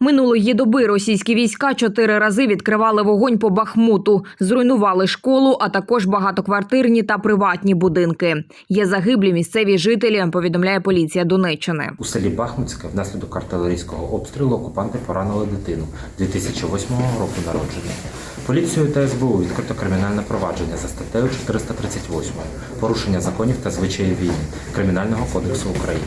Минулої доби російські війська чотири рази відкривали вогонь по Бахмуту, зруйнували школу, а також багатоквартирні та приватні будинки. Є загиблі місцеві жителі. Повідомляє поліція Донеччини. У селі Бахмутське внаслідок артилерійського обстрілу окупанти поранили дитину 2008 року народження. Поліцією та СБУ відкрито кримінальне провадження за статтею 438 порушення законів та звичаїв війни Кримінального кодексу України.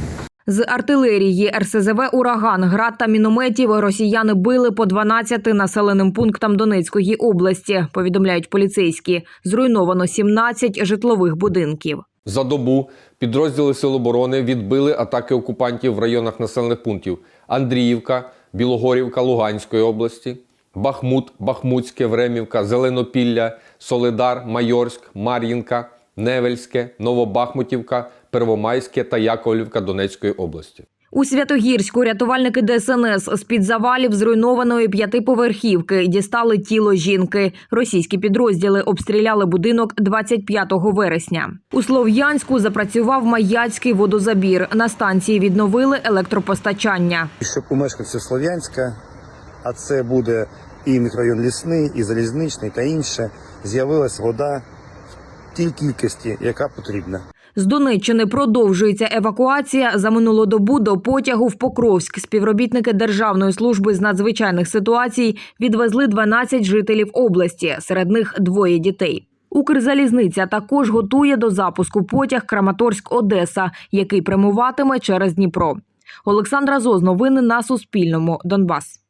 З артилерії, РСЗВ «Ураган», град та мінометів росіяни били по 12 населеним пунктам Донецької області. Повідомляють поліцейські. Зруйновано 17 житлових будинків. За добу підрозділи Сил оборони відбили атаки окупантів в районах населених пунктів Андріївка, Білогорівка Луганської області, Бахмут, Бахмутське, Времівка, Зеленопілля, Солидар, Майорськ, Мар'їнка, Невельське, Новобахмутівка, Первомайське та Яковлівка Донецької області. У Святогірську рятувальники ДСНС з-під завалів зруйнованої п'ятиповерхівки дістали тіло жінки. Російські підрозділи обстріляли будинок 25 вересня. У Слов'янську запрацював Маяцький водозабір. На станції відновили електропостачання. щоб у мешканців Слов'янська, а це буде і мікрорайон Лісний, і Залізничний та інше, з'явилась вода в тій кількості, яка потрібна. З Донеччини продовжується евакуація. За минулу добу до потягу в Покровськ співробітники Державної служби з надзвичайних ситуацій відвезли 12 жителів області, серед них двоє дітей. Укрзалізниця також готує до запуску потяг Краматорськ-Одеса, який прямуватиме через Дніпро. Олександра Зоз, новини на Суспільному. Донбас.